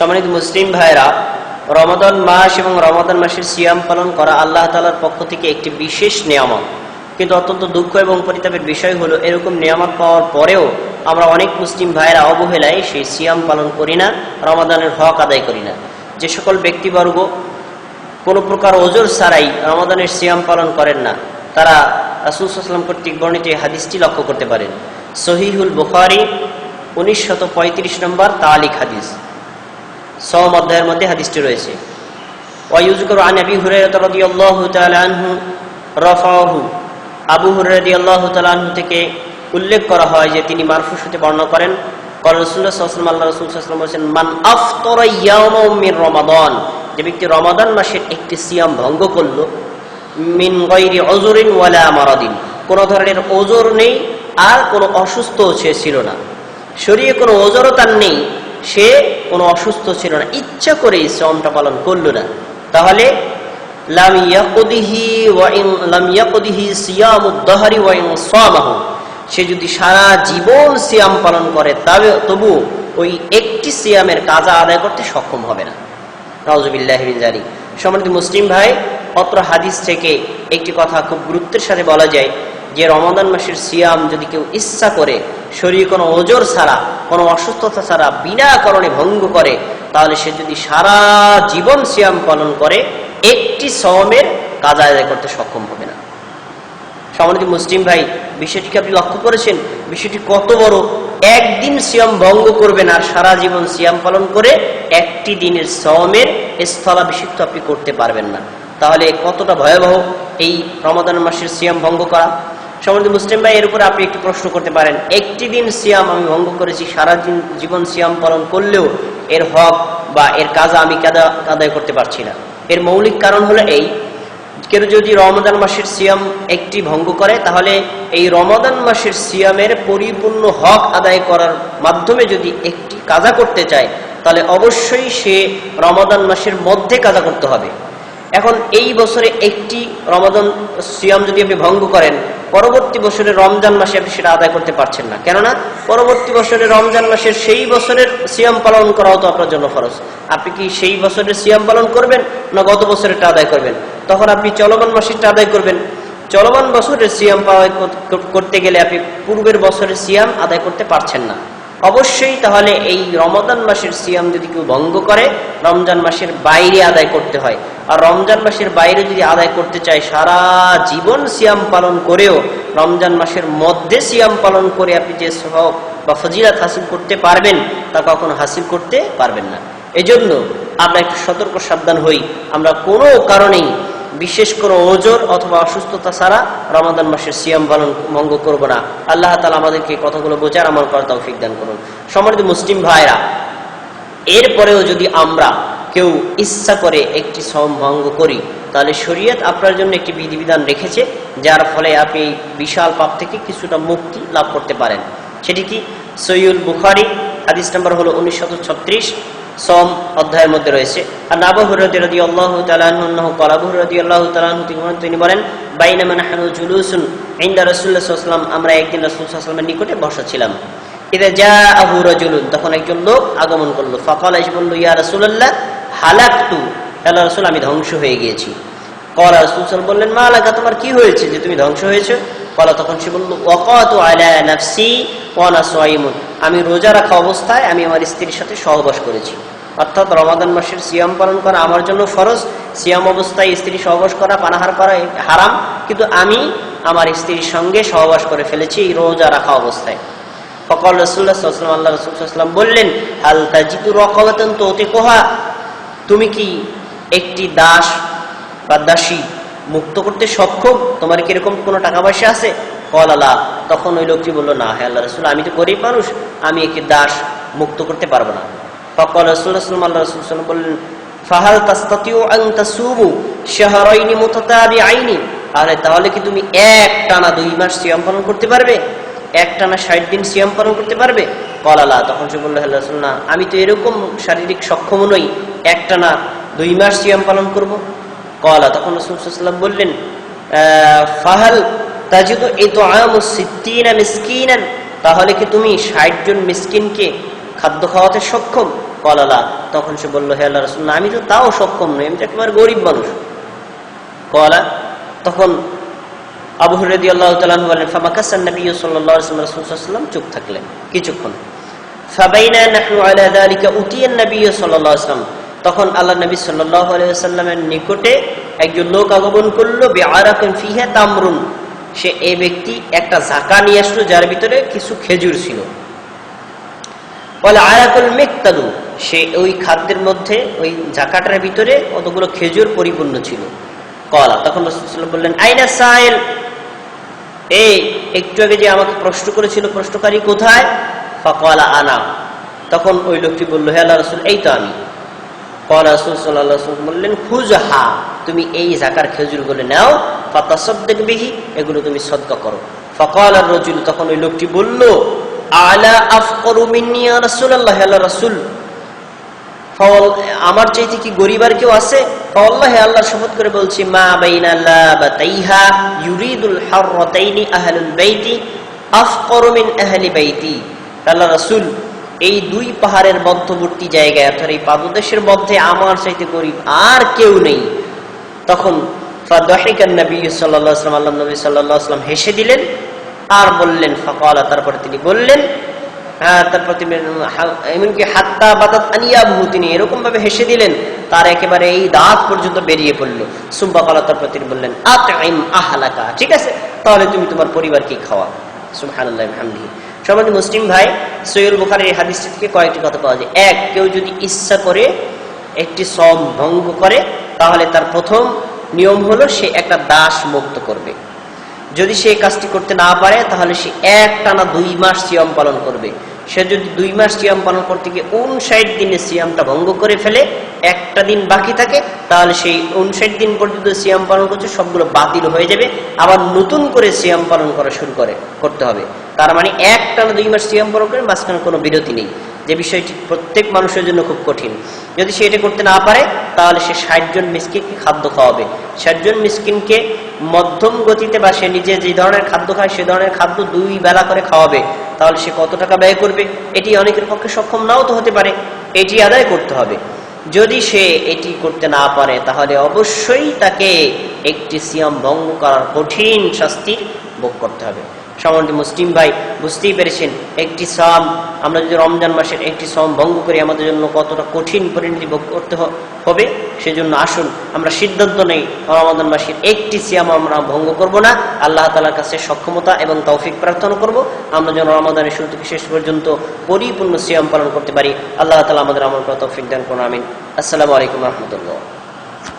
সম্মানিত মুসলিম ভাইরা রমাদান মাস এবং রমাদান মাসের সিয়াম পালন করা আল্লাহ তালার পক্ষ থেকে একটি বিশেষ নিয়ামত। কিন্তু অত্যন্ত দুঃখ এবং পরিতাপের বিষয় হলো, এরকম নিয়ামত পাওয়ার পরেও আমরা অনেক মুসলিম ভাইরা অবহেলায় সেই সিয়াম পালন করি না রমাদানের হক আদায় করি না। যে সকল ব্যক্তিবর্গ কোনো প্রকার ওজোর ছাড়াই রমাদানের সিয়াম পালন করেন না, তারা রাসুলসাল্লাম কর্তৃক বর্ণিত হাদিসটি লক্ষ্য করতে পারেন। সহিহুল বুখারি, উনিশ শত পঁয়ত্রিশ নম্বর তালিক হাদিস। সম অধ্যায়ের মধ্যে হাদিসটি রয়েছে। আবু হুরায়রা থেকে উল্লেখ করা হয় যে তিনি মারফু বর্ণনা করেন। মান যে ব্যক্তি রমাদান মাসের একটি সিয়াম ভঙ্গ করল, মিন ওয়ালা মারাদিন। কোনো ধরনের ওজোর নেই আর কোনো অসুস্থ সে ছিল না। শরীরে কোনো ওজোরও তার নেই। সে কোনো অসুস্থ ছিল না। ইচ্ছা করে শ্রমটা পালন করল না। তাহলে সে যদি সারা জীবন সিয়াম পালন করে, তবে, তবু ওই একটি সিয়ামের কাজা আদায় করতে সক্ষম হবে না। নওয়াজবিল্লাহ জারি সম্মানিত মুসলিম ভাই, অত্র হাদিস থেকে একটি কথা খুব গুরুত্বের সাথে বলা যায় যে রমাদান মাসের সিয়াম যদি কেউ ইচ্ছা করে, শরীর কোনো ওজোর ছাড়া, কোনো অসুস্থতা ছাড়া, বিনা কারণে ভঙ্গ করে, তাহলে সে যদি সারা জীবন সিয়াম পালন করে, একটি সমের কাজ আদায় করতে সক্ষম হবে না। সম্মানিত মুসলিম ভাই, বিষয়টিকে আপনি লক্ষ্য করেছেন? বিষয়টি কত বড়? একদিন সিয়াম ভঙ্গ করবেন আর সারা জীবন সিয়াম পালন করে, একটি দিনের সমের স্থলাভিষিক্ত আপনি করতে পারবেন না। তাহলে কতটা ভয়াবহ এই রমাদান মাসের সিয়াম ভঙ্গ করা? সম্মানিত মুসলিম ভাই, এর উপর আপনি একটি প্রশ্ন করতে পারেন। একটি দিন সিয়াম আমি ভঙ্গ করেছি সারা জীবন সিয়াম পালন করলেও এর হক বা এর কাজা আমি কাদা আদায় করতে পারছি না। এর মৌলিক কারণ হলো এই, কেউ যদি রমাদান মাসের সিয়াম একটি ভঙ্গ করে, তাহলে এই রমাদান মাসের সিয়ামের পরিপূর্ণ হক আদায় করার মাধ্যমে যদি একটি কাজা করতে চায়, তাহলে অবশ্যই সে রমাদান মাসের মধ্যে কাজা করতে হবে। এখন এই বছরে একটি রমাদান সিয়াম যদি আপনি ভঙ্গ করেন পরবর্তী বছরে রমজান মাসে আপনি সেটা আদায় করতে পারছেন না। কেননা পরবর্তী বছরে রমজান মাসের সেই বছরের সিয়াম পালন করাও তো আপনার জন্য খরচ আপনি কি সেই বছরের সিয়াম পালন করবেন না গত বছরেরটা আদায় করবেন? তখন আপনি চলমান মাসেরটা আদায় করবেন। চলমান বছরের সিয়াম পাওয়া করতে গেলে আপনি পূর্বের বছরের সিয়াম আদায় করতে পারছেন না। অবশ্যই তাহলে এই রমজান মাসের সিয়াম যদি কেউ ভঙ্গ করে, রমজান মাসের বাইরে আদায় করতে হয়। আর রমজান মাসের বাইরে যদি আদায় করতে চায়, সারা জীবন সিয়াম পালন করেও রমজান মাসের মধ্যে সিয়াম পালন করে আপনি যে সহব বা ফজিলাত হাসিল করতে পারবেন, তা কখনো হাসিল করতে পারবেন না। এজন্য আমরা একটু সতর্ক, সাবধান হই। আমরা কোনো কারণেই বিশেষ কোনো ওজোর অথবা অসুস্থতা ছাড়া রমাদান মাসের সিয়াম পালন ভঙ্গ করব না। আল্লাহ তালা আমাদেরকে কথাগুলো বোঝার আমার করা তৌফিক দান করুন। সম্মানিত মুসলিম ভাইরা এরপরেও যদি আমরা কেউ ইচ্ছা করে একটি সম ভঙ্গ করি, তাহলে শরীয়ত আপনার জন্য একটি বিধিবিধান রেখেছে, যার ফলে আপনি বিশাল পাপ থেকে কিছুটা মুক্তি লাভ করতে পারেন। সেটি কি? সৈয়ুল বুখারি, হাদিস নাম্বার হলো উনিশশো ছত্রিশ সম অধ্যায়ের মধ্যে রয়েছে। আর নাবু হুরদি রদি আল্লাহ তালাহ কলাবু রদি আল্লাহ তালাহ তিনি বলেন বাইনামান হানু জুলুসুন ইন্দা রসুল্লাহ আমরা একদিন রসুল নিকটে বসা এটা যা আহু রজুলুন, তখন একজন লোক আগমন করল। ফকাল এসে ইয়া রসুল্লাহ হালাকতু। আল্লাহ রসুল, আমি ধ্বংস হয়ে গিয়েছি। কলা রসুল সাল বললেন, মা আলাকা, তোমার কি হয়েছে যে তুমি ধ্বংস হয়েছে? কলা তখন সে বলল, ওয়াকাতু আলা নাফসি ওয়ানা সাইমুন। আমি রোজা রাখা অবস্থায় আমি আমার স্ত্রীর সাথে সহবাস করেছি। অর্থাৎ রমাদান মাসের সিয়াম পালন করা আমার জন্য ফরজ। সিয়াম অবস্থায় স্ত্রী সহবাস করা, পানাহার করা হারাম। কিন্তু আমি আমার স্ত্রীর সঙ্গে সহবাস করে ফেলেছি রোজা রাখা অবস্থায়। ফকল রসুল্লাহ আল্লাহ রসুলাম বললেন, হাল তাজিদু রকাবাতন তো অতি কোহা তুমি কি একটি দাস বা দাসী মুক্ত করতে সক্ষম? তোমার কি এরকম কোনো টাকা পয়সা আছে? কল আল্লাহ তখন ওই লোকটি বলল, না হ্যাঁ আল্লাহ রসুল, আমি তো গরিব মানুষ, আমি একটি দাস মুক্ত করতে পারব না। ফকল রসুল্লাহ সাল্লাম আল্লাহ রসুল বললেন, ফাহাল তাস্তাতিউ আন তাসুমু শাহরাইনি মুতাতাবিআইনি? আরে, তাহলে কি তুমি এক টানা দুই মাস সিয়াম পালন করতে পারবে? এক টানা ষাট দিন সিয়াম পালন করতে পারবে? কলালা তখন সে বলল আল্লাহ রসুল না আমি তো এরকম শারীরিক সক্ষম নই এক টানা দুই মাস সিয়াম পালন করব। কলা, তখন রসুলাম বললেন ফাহাল তাজিদু এই তো আমুসিদ্দিনা মিসকিনান, তাহলে কি তুমি ষাট জন মিসকিনকে খাদ্য খাওয়াতে সক্ষম? কলালা তখন সে বলল, হে আল্লাহ রসুল আমি তো তাও সক্ষম নই, আমি তো একেবারে গরিব মানুষ। কলা, তখন আবু হরেদি আল্লাহ তালান বলেন ফামাকাসান নবী সাল্লাহ রসুলাম চুপ থাকলেন, কিছুক্ষণ। তখন আল্লাহ নবী ওয়াসাল্লামের নিকটে একজন লোক আগমন করল ফিহা তামরুন। সে এই ব্যক্তি একটা জাকা নিয়ে আসলো, যার ভিতরে কিছু খেজুর ছিল। বলে আয়াকুল মেকতাদু সে ওই খাদ্যের মধ্যে, ওই জাকাটার ভিতরে কতগুলো খেজুর পরিপূর্ণ ছিল। কলা। তখন রসুল্লাহ বললেন, আইনা সাইল? এই, একটু আগে যে আমাকে প্রশ্ন করেছিল, প্রশ্নকারী কোথায়? ফকলা আনা তখন ওই লোকটি বলল, হে আল্লাহ রসুল, এই তো আমি। কলা রসুল সাল্লাহ বললেন খুজ হা তুমি এই জাকার নাও এগুলো তুমি করো। রজুল, তখন ওই লোকটি বলল, আলা আফকরু মিন্নি ইয়া রাসূলুল্লাহ, হে আল্লাহ রাসূল। ফাওয়াল- আমার চাইতে কি গরিব আর কেউ আছে? ফাওয়াল্লাহি আল্লাহ শপথ করে বলছি, মা বাইনা লাবাতাইহা ইউরিদুল হাররাতাইনি আহলুল বাইতি, আফকরু মিন আহলি বাইতি। আল্লাহ রাসূল, এই দুই পাহাড়ের মধ্যবর্তী জায়গায়, অর্থাৎ এই পাদদেশের মধ্যে আমার চাইতে গরিব আর কেউ নেই। তখন নবী সাল্লাল্লাহু আল্লাহ নবী ওয়াসাল্লাম হেসে দিলেন আর বললেন, ফাকালা, তারপরে তিনি বললেন হ্যাঁ তারপর তিনি এমনকি হাত্তা বাতাত আনিয়া বহু তিনি এরকম ভাবে হেসে দিলেন, তার একেবারে এই দাঁত পর্যন্ত বেরিয়ে পড়ল। সুম্বা কালা তারপর তিনি বললেন আহলাকা, ঠিক আছে? তাহলে তুমি তোমার পরিবারকে খাওয়া সুবহানাল্লাহি হামদিহি সমাজে মুসলিম ভাই সৈয়দ বুখারীর এই হাদিসটি থেকে কয়েকটি কথা পাওয়া যায়। এক, কেউ যদি ইচ্ছা করে একটি সম ভঙ্গ করে, তাহলে তার প্রথম নিয়ম হলো সে একটা দাস মুক্ত করবে। যদি সে কাজটি করতে না পারে, তাহলে সে এক টানা দুই মাস সিয়াম পালন করবে। সে যদি দুই মাস সিয়াম পালন করতে গিয়ে উনষাট দিনে সিয়ামটা ভঙ্গ করে ফেলে একটা দিন বাকি থাকে, তাহলে সেই উনষাট দিন পর্যন্ত সিয়াম পালন করছে, সবগুলো বাতিল হয়ে যাবে। আবার নতুন করে সিয়াম পালন করা শুরু করে, করতে হবে। তার মানে এক টানা দুই মাস সিয়াম পালন করে, মাঝখানে কোনো বিরতি নেই। যে বিষয়টি প্রত্যেক মানুষের জন্য খুব কঠিন। যদি সে এটা করতে না পারে, তাহলে সে ষাট জন মিসকিনকে খাদ্য খাওয়াবে। ষাট জন মিসকিনকে মধ্যম গতিতে বা সে নিজে যে ধরনের খাদ্য খায়, সে ধরনের খাদ্য দুই বেলা করে খাওয়াবে। তাহলে সে কত টাকা ব্যয় করবে? এটি অনেকের পক্ষে সক্ষম নাও তো হতে পারে। এটি আদায় করতে হবে। যদি সে এটি করতে না পারে, তাহলে অবশ্যই তাকে একটি সিয়াম ভঙ্গ করার কঠিন শাস্তির ভোগ করতে হবে। সম্বন্ধে মুসলিম ভাই বুঝতেই পেরেছেন, একটি সাম, আমরা যদি রমজান মাসের একটি সম ভঙ্গ করি, আমাদের জন্য কতটা কঠিন পরিণতি ভোগ করতে হবে, সেজন্য আসুন, আমরা সিদ্ধান্ত নেই, রমাদান মাসের একটি সিয়াম আমরা ভঙ্গ করব না, আল্লাহ তালার কাছে সক্ষমতা এবং তৌফিক প্রার্থনা করব, আমরা যেন রমাদানের শুরু থেকে শেষ পর্যন্ত পরিপূর্ণ সিয়াম পালন করতে পারি, আল্লাহ তালা আমাদের আমল করা তৌফিক দান করুন, আমিন। আসসালামু আলাইকুম রহমতুল্লাহ।